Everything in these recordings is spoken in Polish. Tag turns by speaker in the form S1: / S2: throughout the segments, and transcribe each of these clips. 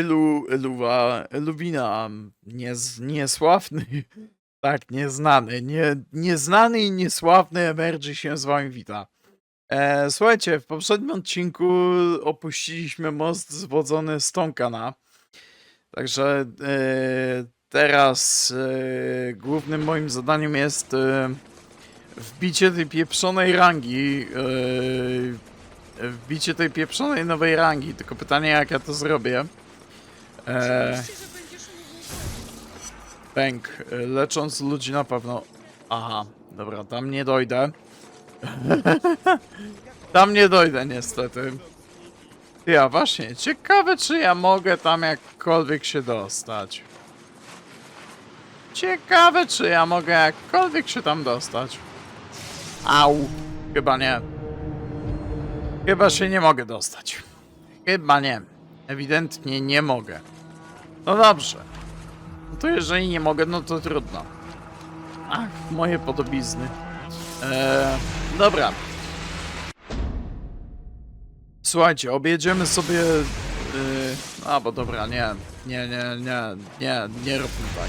S1: Elu, Eluwa, Eluwina, niez, niesławny, tak, nieznany, nie, nieznany i niesławny Emergy się z wami wita. E, słuchajcie, w poprzednim odcinku opuściliśmy most zwodzony z Tonkana, także e, teraz e, głównym moim zadaniem jest e, wbicie tej pieprzonej rangi, e, wbicie tej pieprzonej nowej rangi, tylko pytanie jak ja to zrobię. E, Pęk, lecząc ludzi na pewno. Aha, dobra, tam nie dojdę. tam nie dojdę niestety. Ja właśnie, ciekawe czy ja mogę tam jakkolwiek się dostać. Ciekawe czy ja mogę jakkolwiek się tam dostać. Au, chyba nie. Chyba się nie mogę dostać. Chyba nie. Ewidentnie nie mogę. No dobrze. No to jeżeli nie mogę, no to trudno. Ach, moje podobizny. Eee, dobra. Słuchajcie, objedziemy sobie... Yy, a, bo dobra, nie. Nie, nie, nie, nie, nie róbmy tak.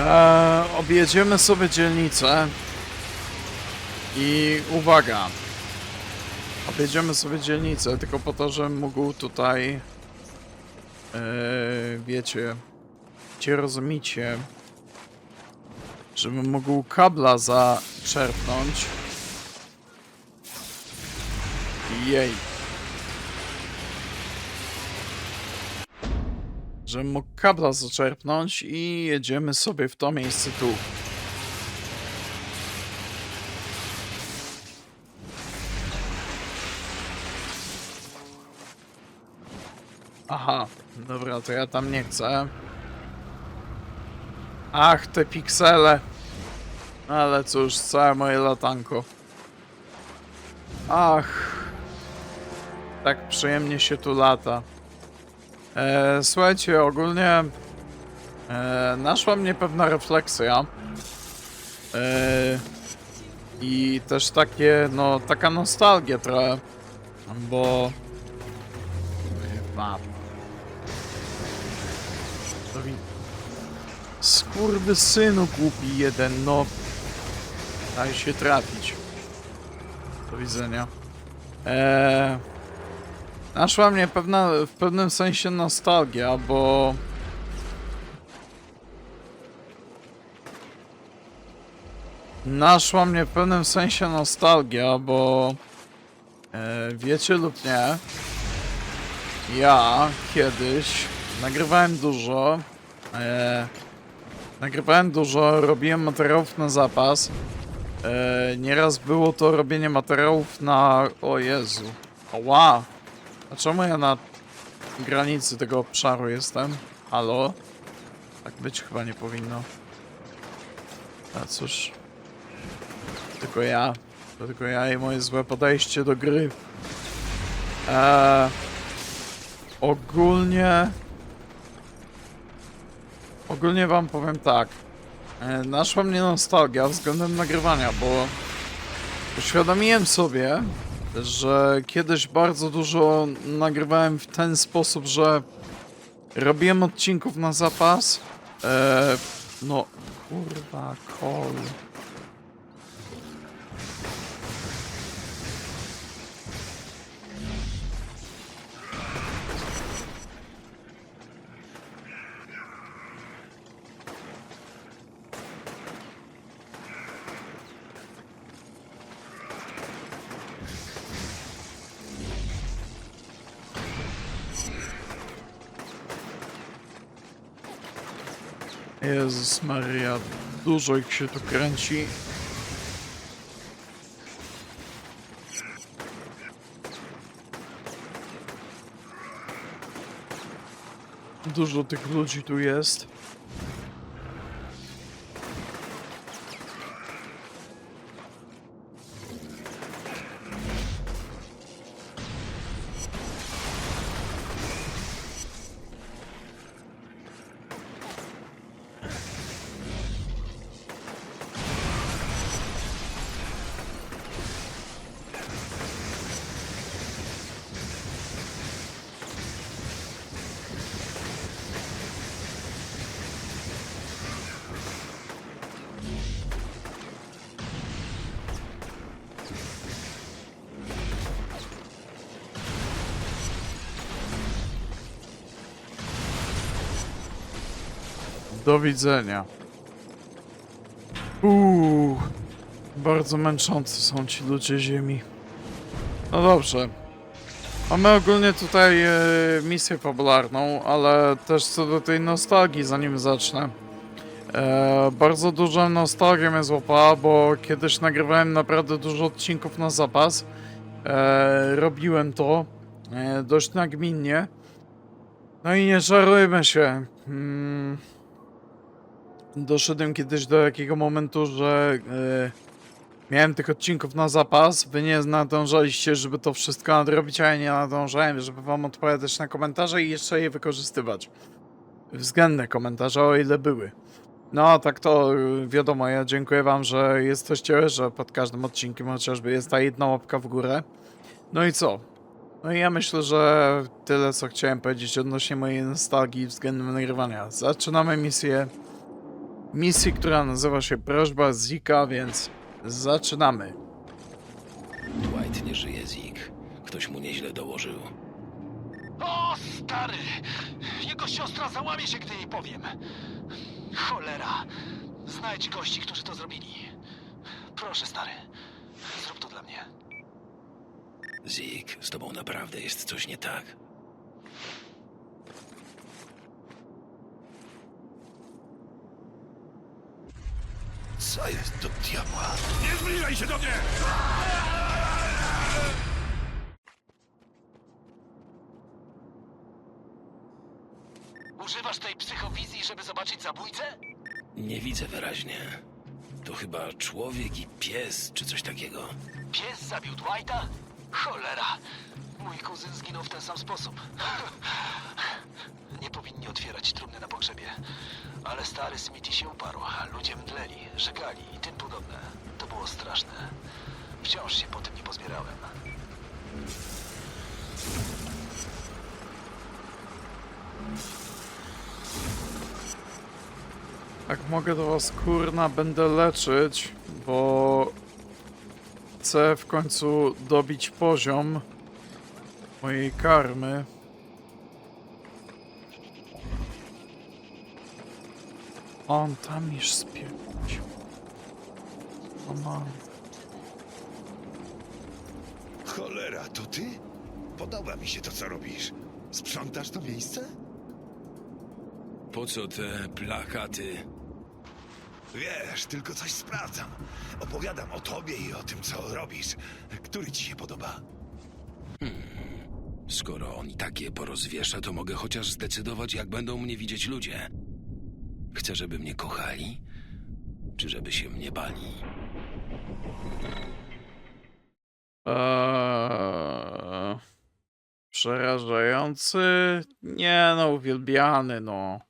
S1: Eee, objedziemy sobie dzielnicę. I uwaga. Objedziemy sobie dzielnicę, tylko po to, żebym mógł tutaj... Yy, wiecie... Cię rozumicie... Żebym mógł kabla zaczerpnąć. Jej. Żebym mógł kabla zaczerpnąć i jedziemy sobie w to miejsce tu. Aha, dobra, to ja tam nie chcę. Ach, te piksele. Ale cóż, całe moje latanko. Ach. Tak przyjemnie się tu lata. E, słuchajcie, ogólnie e, naszła mnie pewna refleksja. E, I też takie, no, taka nostalgia trochę. Bo... Chyba... Skurwy synu głupi jeden, no. Daj się trafić. Do widzenia. Eee, naszła mnie pewna, w pewnym sensie nostalgia, bo... Naszła mnie w pewnym sensie nostalgia, bo... E, wiecie lub nie, ja kiedyś nagrywałem dużo. E, nagrywałem dużo, robiłem materiałów na zapas. E, nieraz było to robienie materiałów na. O Jezu. Ła! A czemu ja na granicy tego obszaru jestem? Halo? Tak być chyba nie powinno. A cóż. Tylko ja. To tylko ja i moje złe podejście do gry. Eee. Ogólnie. Ogólnie wam powiem tak. E, Naszła mnie nostalgia względem nagrywania, bo uświadomiłem sobie, że kiedyś bardzo dużo nagrywałem w ten sposób, że robiłem odcinków na zapas. E, no, kurwa, kol. Jezus Maria, dużo ich się tu kręci. Dużo tych ludzi tu jest. Do widzenia. Uuu, bardzo męczący są ci ludzie ziemi. No dobrze. Mamy ogólnie tutaj e, misję fabularną, ale też co do tej nostalgii, zanim zacznę. E, bardzo duża nostalgia mnie złapała, bo kiedyś nagrywałem naprawdę dużo odcinków na zapas. E, robiłem to e, dość nagminnie. No i nie żarujmy się. Mm, doszedłem kiedyś do takiego momentu, że e, miałem tych odcinków na zapas. Wy nie nadążaliście, żeby to wszystko nadrobić, a ja nie nadążałem, żeby wam odpowiadać na komentarze i jeszcze je wykorzystywać. Względne komentarze, o ile były. No, tak to y, wiadomo, ja dziękuję wam, że jesteście, że pod każdym odcinkiem chociażby jest ta jedna łapka w górę. No i co? No i ja myślę, że tyle co chciałem powiedzieć odnośnie mojej nostalgii względem nagrywania. Zaczynamy misję. Misji, która nazywa się Prośba Zika, więc zaczynamy.
S2: Dwight nie żyje, Zik. Ktoś mu nieźle dołożył.
S3: O, stary! Jego siostra załamie się, gdy jej powiem. Cholera. Znajdź gości, którzy to zrobili. Proszę, stary. Zrób to dla mnie.
S2: Zik, z tobą naprawdę jest coś nie tak.
S3: Co jest do diabła?
S2: Nie zbliżaj się do mnie!
S3: Używasz tej psychowizji, żeby zobaczyć zabójcę?
S2: Nie widzę wyraźnie. To chyba człowiek i pies, czy coś takiego.
S3: Pies zabił Dwighta? Cholera. Mój kuzyn zginął w ten sam sposób. Nie powinni otwierać trumny na pogrzebie. Ale stary Smithy się uparł. Ludzie mdleli, żegali i tym podobne. To było straszne. Wciąż się po tym nie pozbierałem.
S1: Jak mogę to was kurna będę leczyć, bo chcę w końcu dobić poziom mojej karmy. On tam już spierdolił. O mam.
S4: Cholera, to ty? Podoba mi się to, co robisz. Sprzątasz to miejsce?
S2: Po co te plakaty?
S4: Wiesz, tylko coś sprawdzam. Opowiadam o tobie i o tym, co robisz. Który ci się podoba?
S2: Skoro on i takie porozwiesza, to mogę chociaż zdecydować, jak będą mnie widzieć ludzie. Chcę, żeby mnie kochali, czy żeby się mnie bali.
S1: Eee, przerażający? Nie no, uwielbiany no.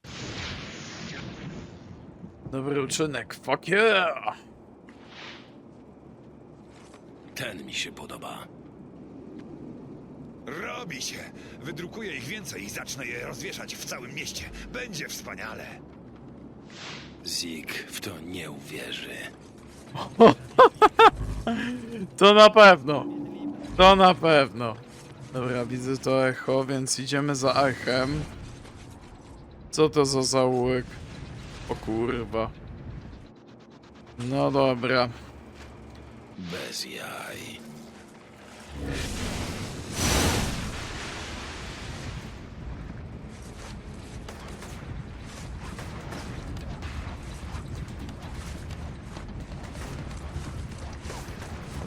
S1: Dobry uczynek, fuck yeah!
S2: Ten mi się podoba.
S4: Robi się. Wydrukuję ich więcej i zacznę je rozwieszać w całym mieście. Będzie wspaniale.
S2: Zik w to nie uwierzy.
S1: To na pewno. To na pewno. Dobra, widzę to echo, więc idziemy za echem. Co to za zaułek? O kurwa. No dobra.
S2: Bez jaj.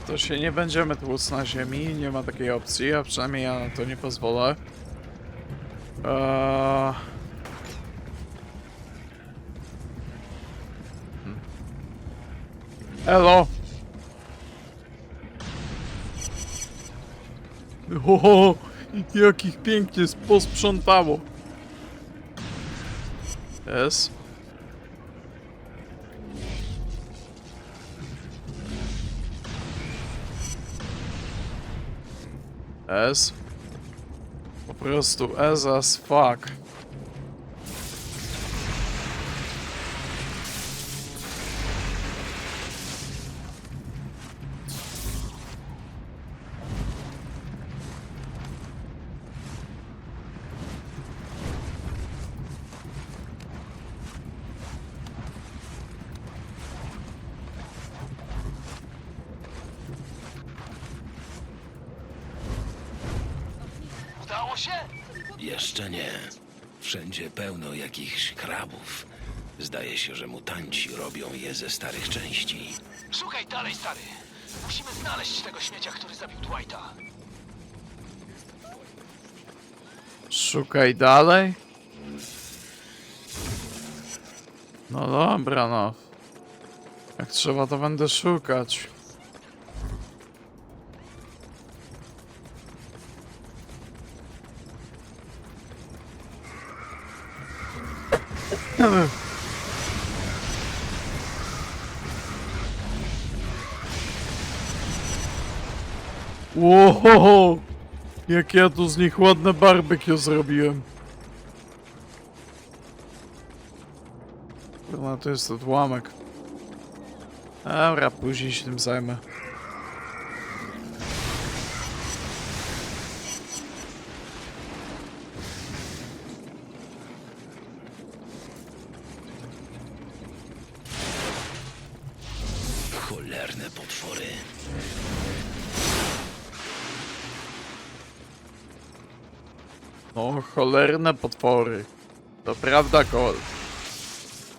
S1: To się nie będziemy tłuc na ziemi, nie ma takiej opcji, a przynajmniej ja na to nie pozwolę. Eee... Hmm. Elo! O, jakich pięknie posprzątało. Jest. S. Po prostu S as fuck.
S2: Jeszcze nie. Wszędzie pełno jakichś krabów. Zdaje się, że mutanci robią je ze starych części.
S3: Szukaj dalej, stary. Musimy znaleźć tego śmiecia, który zabił Dwighta.
S1: Szukaj dalej. No dobra, no. Jak trzeba, to będę szukać. Wow! Jak ja tu z nich ładne barbecue zrobiłem. Kurwa, to jest odłamek. Dobra, później się tym zajmę.
S2: Cholerne potwory.
S1: To prawda, Kol.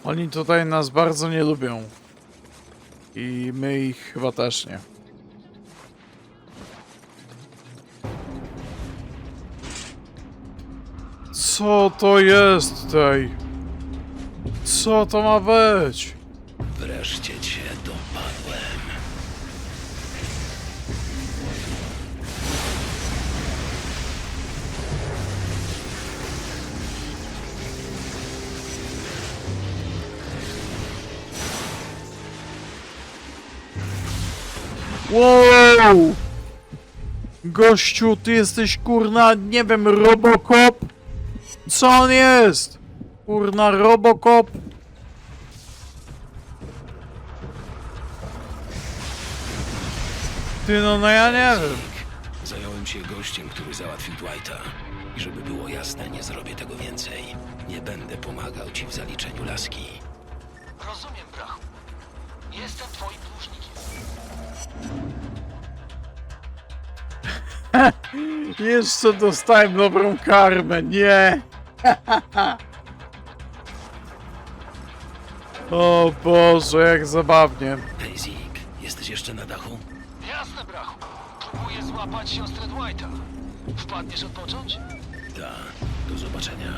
S1: Oni tutaj nas bardzo nie lubią. I my ich chyba też nie. Co to jest tutaj? Co to ma być?
S2: Wreszcie
S1: Wow! Gościu, ty jesteś kurna, nie wiem, Robocop? Co on jest? Kurna, Robocop? Ty no, no ja nie wiem.
S2: Zająłem się gościem, który załatwił Dwighta. I żeby było jasne, nie zrobię tego więcej. Nie będę pomagał ci w zaliczeniu laski.
S3: Rozumiem, brachu. Jestem twoim dłużnikiem.
S1: Jeszcze dostałem dobrą karmę, nie! O Boże, jak zabawnie.
S2: Hej, Zik, jesteś jeszcze na dachu?
S3: Jasne, brachu. Próbuję złapać siostrę Dwighta. Wpadniesz odpocząć?
S2: Tak, do zobaczenia.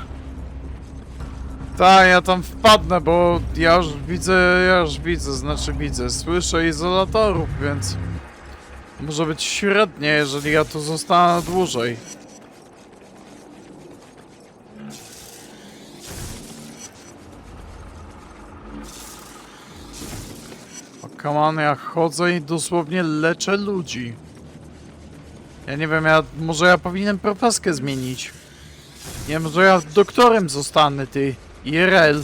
S1: Tak, ja tam wpadnę, bo ja już widzę, ja już widzę, znaczy widzę, słyszę izolatorów, więc może być średnie, jeżeli ja tu zostanę dłużej. O, ja chodzę i dosłownie leczę ludzi. Ja nie wiem, ja, może ja powinienem profeskę zmienić. Nie, może ja doktorem zostanę, ty. IRL.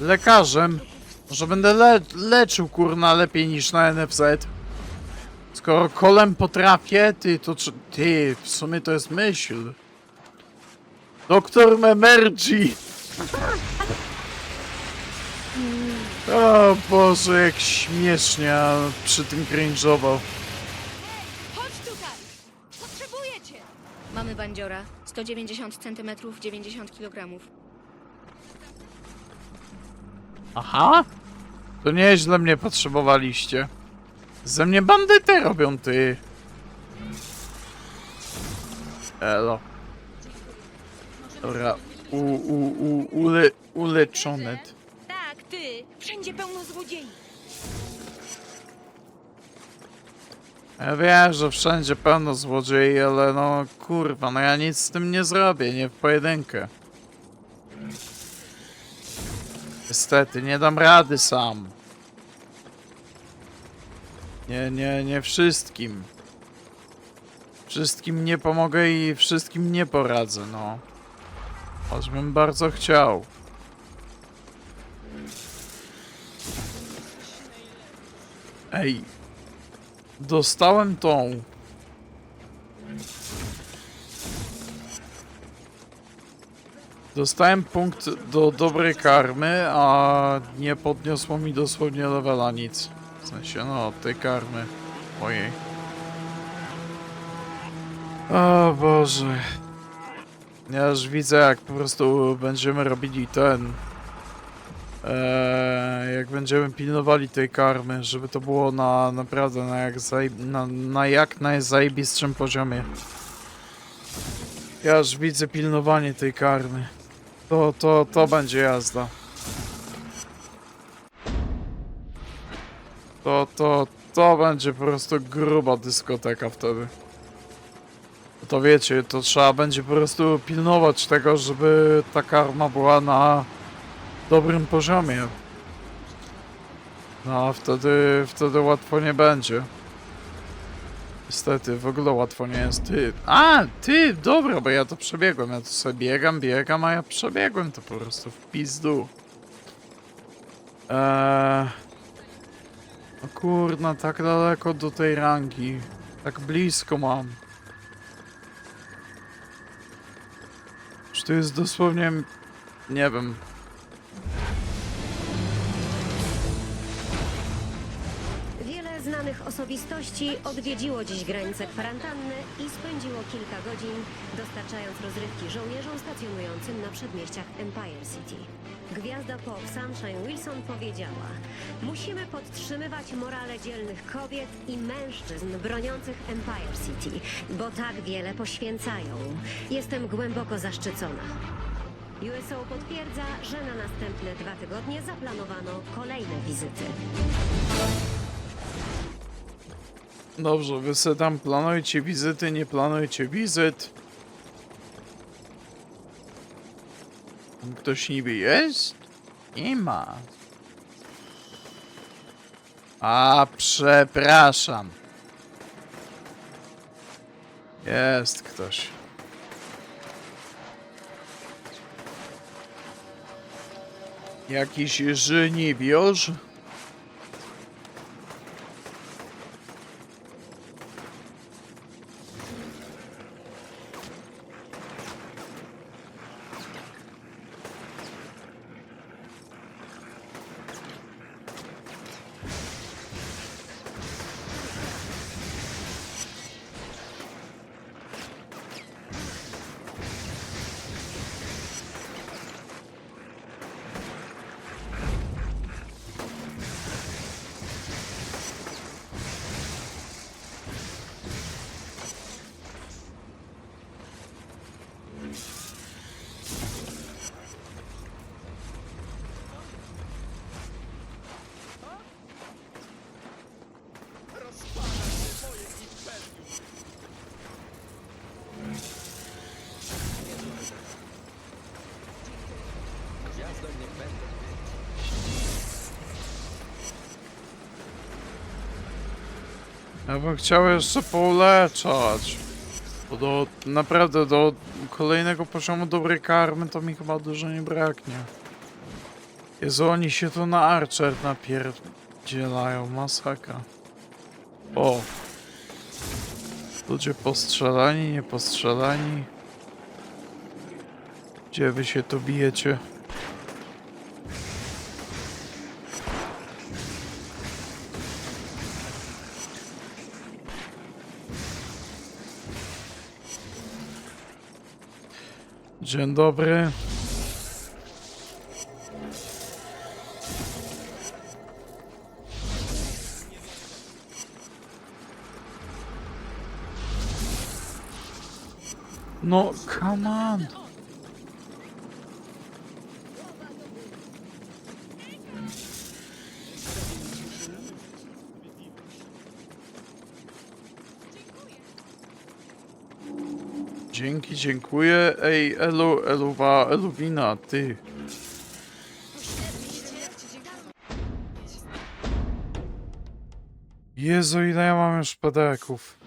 S1: Lekarzem. Może będę le leczył, kurna, lepiej niż na NFZ. Skoro kolem potrafię, ty, to czy... Ty, w sumie to jest myśl. Doktor Memergi. O Boże, jak śmiesznie, a przy tym cringe'ował.
S5: Chodź tutaj! Potrzebuję cię! Mamy bandziora. 190 cm, 90 kg.
S1: Aha! To nieźle mnie potrzebowaliście. Ze mnie bandyty robią, ty. Elo. Dobra, u, u, u, ule, uleczony.
S5: Tak, ty! Wszędzie pełno złodziei!
S1: Ja wiem, że wszędzie pełno złodziei, ale no kurwa, no ja nic z tym nie zrobię, nie w pojedynkę. Niestety, nie dam rady sam. Nie, nie, nie wszystkim. Wszystkim nie pomogę i wszystkim nie poradzę, no. Choćbym bardzo chciał. Ej, Dostałem tą. Dostałem punkt do dobrej karmy, a nie podniosło mi dosłownie levela nic. No, tej karmy. Ojej. O Boże. Ja już widzę, jak po prostu będziemy robili ten. Eee, jak będziemy pilnowali tej karmy, żeby to było na naprawdę na jak, na, na jak najzajebistszym poziomie. Ja już widzę pilnowanie tej karmy. To, to, to będzie jazda. To, to, to będzie po prostu gruba dyskoteka wtedy. To wiecie, to trzeba będzie po prostu pilnować tego, żeby ta karma była na dobrym poziomie. No wtedy, wtedy łatwo nie będzie. Niestety, w ogóle łatwo nie jest. Ty. A, ty, dobra, bo ja to przebiegłem. Ja to sobie biegam, biegam, a ja przebiegłem to po prostu w pizdu. Eee... No kurna, tak daleko do tej rangi. Tak blisko mam. Czy to jest dosłownie... Nie wiem.
S6: Osobistości odwiedziło dziś granice kwarantanny i spędziło kilka godzin dostarczając rozrywki żołnierzom stacjonującym na przedmieściach Empire City. Gwiazda pop Sunshine Wilson powiedziała: Musimy podtrzymywać morale dzielnych kobiet i mężczyzn broniących Empire City, bo tak wiele poświęcają. Jestem głęboko zaszczycona. USO potwierdza, że na następne dwa tygodnie zaplanowano kolejne wizyty.
S1: Dobrze, wy se tam planujcie wizyty, nie planujcie wizyt. Tam ktoś niby jest? Nie ma. A, przepraszam. Jest ktoś. Jakiś żniwiarz? Ja bym chciał jeszcze pouleczać. Bo do, naprawdę do kolejnego poziomu dobrej karmy to mi chyba dużo nie braknie. Jezu, oni się tu na Archer napierdzielają, masakra. O! Ludzie postrzelani, nie postrzelani. Gdzie wy się tu bijecie? Dzień dobry. No, come on. Dzięki, dziękuję. Ej, Elu, Eluwa, Eluwina, ty. Jezu, ile ja mam już pedeków?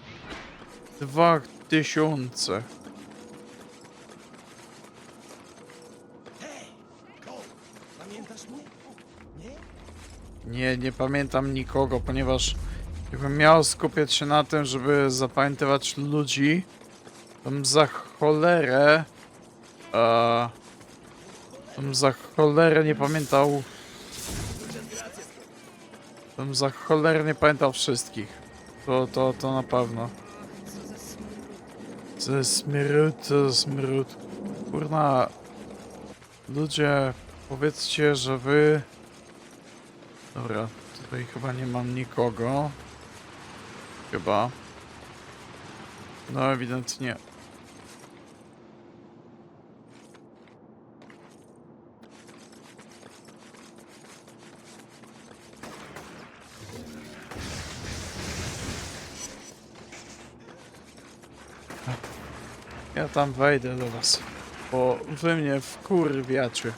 S1: Dwa tysiące. Nie, nie pamiętam nikogo, ponieważ jakbym miał skupiać się na tym, żeby zapamiętywać ludzi, tam za cholerę. E, za cholerę nie pamiętał. Tam za cholerę nie pamiętał wszystkich. To, to, to na pewno. Ze smród, to smród. Kurna. Ludzie, powiedzcie, że wy... Dobra, tutaj chyba nie mam nikogo. Chyba. No ewidentnie. Ja tam wejdę do was. Bo wy mnie wkurwiacie.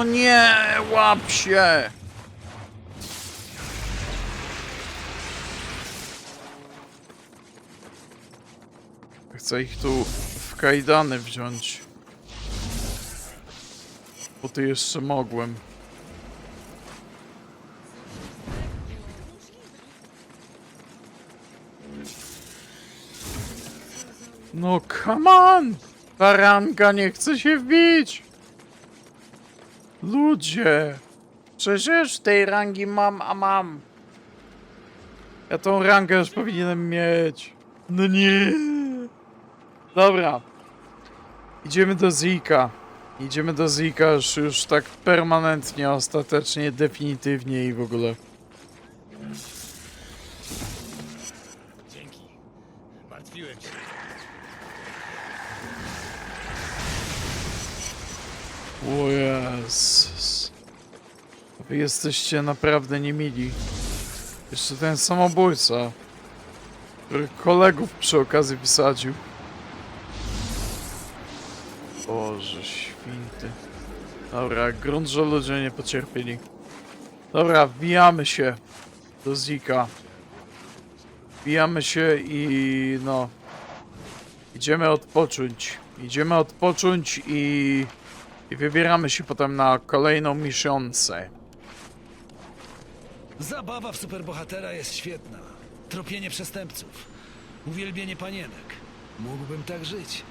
S1: No nie, łap się! Chcę ich tu w kajdany wziąć. Bo ty jeszcze mogłem. No come on! Ta ranka nie chce się wbić! Ludzie! Przecież tej rangi mam, a mam. Ja tą rangę już powinienem mieć. No nie. Dobra. Idziemy do Zika. Idziemy do Zika już, już tak permanentnie, ostatecznie, definitywnie i w ogóle.
S4: Dzięki. Martwiłem się.
S1: O. Jesteście naprawdę niemili. Jeszcze ten samobójca, który kolegów przy okazji wysadził. Boże święty. Dobra, grunt, że ludzie nie pocierpieli. Dobra, wbijamy się do Zika. Wbijamy się i no... Idziemy odpocząć. Idziemy odpocząć i... I wybieramy się potem na kolejną miesiące.
S3: Zabawa w superbohatera jest świetna. Tropienie przestępców. Uwielbienie panienek. Mógłbym tak żyć.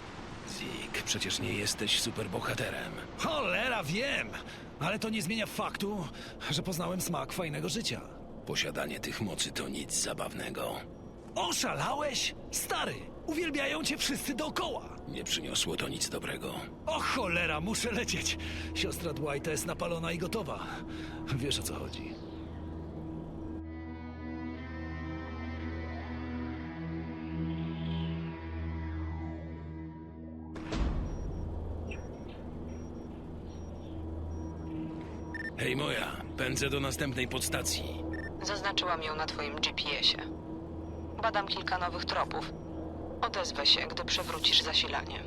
S2: Zik, przecież nie jesteś superbohaterem.
S3: Cholera, wiem! Ale to nie zmienia faktu, że poznałem smak fajnego życia.
S2: Posiadanie tych mocy to nic zabawnego.
S3: Oszalałeś? Stary, uwielbiają cię wszyscy dookoła.
S2: Nie przyniosło to nic dobrego.
S3: O cholera, muszę lecieć. Siostra Dwighta jest napalona i gotowa. Wiesz o co chodzi.
S2: Hej moja, pędzę do następnej podstacji.
S7: Zaznaczyłam ją na twoim GPS-ie. Badam kilka nowych tropów. Odezwę się, gdy przewrócisz zasilanie.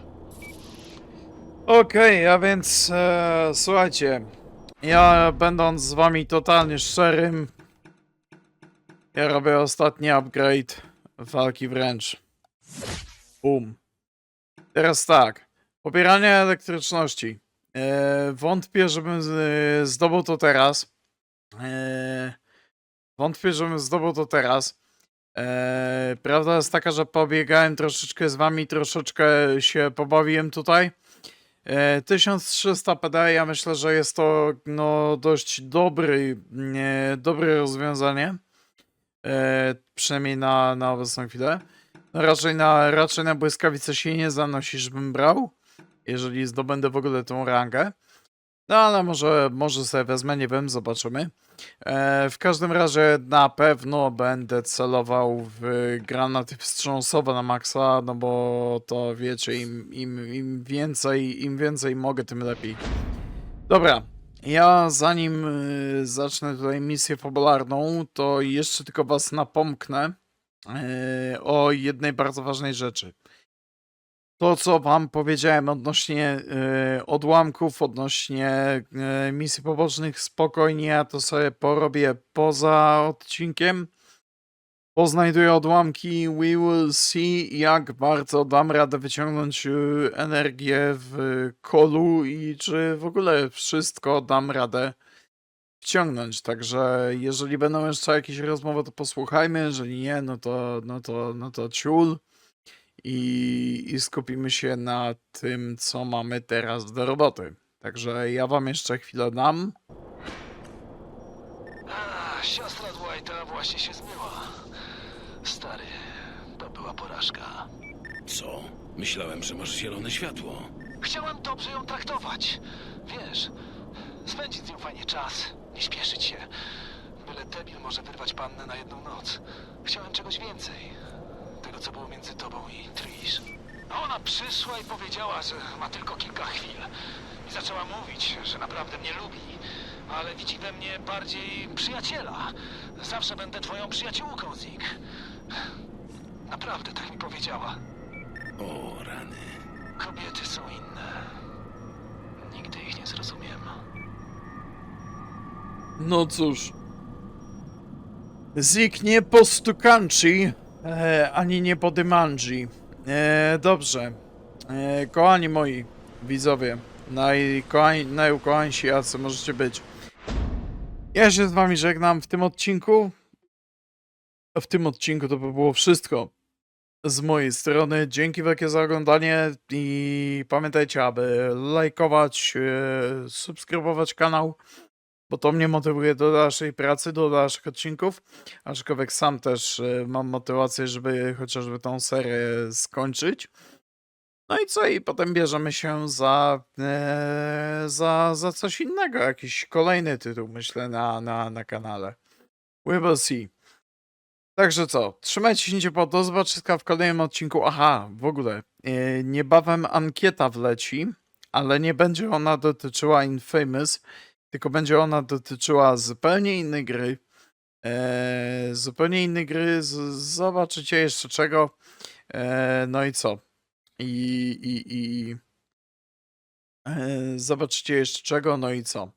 S1: Okej, a więc e, słuchajcie. Ja będąc z wami totalnie szczerym. Ja robię ostatni upgrade walki wręcz. Boom. Teraz tak. Pobieranie elektryczności. E, wątpię, żebym zdobył to teraz. E, wątpię, żebym zdobył to teraz. E, prawda jest taka, że pobiegałem troszeczkę z wami, troszeczkę się pobawiłem tutaj. E, 1300 PD, ja myślę, że jest to no, dość dobry, dobre rozwiązanie. E, przynajmniej na, na obecną chwilę. No, raczej, na, raczej na błyskawice się nie zanosi, żebym brał, jeżeli zdobędę w ogóle tą rangę. No ale może, może sobie wezmę, nie wiem, zobaczymy. E, w każdym razie na pewno będę celował w granaty wstrząsowe na maksa, no bo to wiecie, im, im, im więcej, im więcej mogę, tym lepiej. Dobra, ja zanim y, zacznę tutaj misję fabularną, to jeszcze tylko was napomknę y, o jednej bardzo ważnej rzeczy. To, co wam powiedziałem odnośnie y, odłamków, odnośnie y, misji pobocznych, spokojnie, ja to sobie porobię poza odcinkiem. Poznajduję odłamki, we will see, jak bardzo dam radę wyciągnąć y, energię w kolu i czy w ogóle wszystko dam radę wciągnąć. Także jeżeli będą jeszcze jakieś rozmowy, to posłuchajmy, jeżeli nie, no to, no to, no to ciul. I, i skupimy się na tym, co mamy teraz do roboty. Także ja wam jeszcze chwilę dam.
S3: A, siostra Dwighta właśnie się zmyła. Stary, to była porażka.
S2: Co? Myślałem, że masz zielone światło.
S3: Chciałem dobrze ją traktować. Wiesz, spędzić z nią fajnie czas, nie śpieszyć się. Byle debil może wyrwać pannę na jedną noc. Chciałem czegoś więcej. Tego, co było między tobą i Trish. A Ona przyszła i powiedziała, że ma tylko kilka chwil. I zaczęła mówić, że naprawdę mnie lubi. Ale widzi we mnie bardziej przyjaciela. Zawsze będę twoją przyjaciółką, Zik. Naprawdę tak mi powiedziała.
S2: O, rany.
S3: Kobiety są inne. Nigdy ich nie zrozumiem.
S1: No cóż. Zik nie po Stukanci, e, ani nie po Dymanji. E, dobrze. E, kochani moi widzowie, najkochani, najukochańsi jacy możecie być. Ja się z wami żegnam w tym odcinku. W tym odcinku to by było wszystko z mojej strony. Dzięki wielkie za oglądanie i pamiętajcie, aby lajkować, e, subskrybować kanał bo to mnie motywuje do dalszej pracy, do dalszych odcinków, aczkolwiek sam też e, mam motywację, żeby chociażby tą serię skończyć. No i co? I potem bierzemy się za, e, za, za coś innego, jakiś kolejny tytuł, myślę, na, na, na kanale. We will see. Także co, trzymajcie się ciepło, do zobaczenia w kolejnym odcinku. Aha, w ogóle, e, niebawem ankieta wleci, ale nie będzie ona dotyczyła Infamous, tylko będzie ona dotyczyła zupełnie innej gry. Eee, zupełnie innej gry. Zobaczycie jeszcze czego. Eee, no i co? I, i, i eee, zobaczycie jeszcze czego, no i co?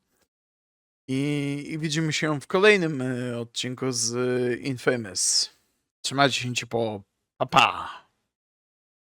S1: I, I widzimy się w kolejnym e, odcinku z Infamous. Trzymajcie się ciepło. Pa, pa.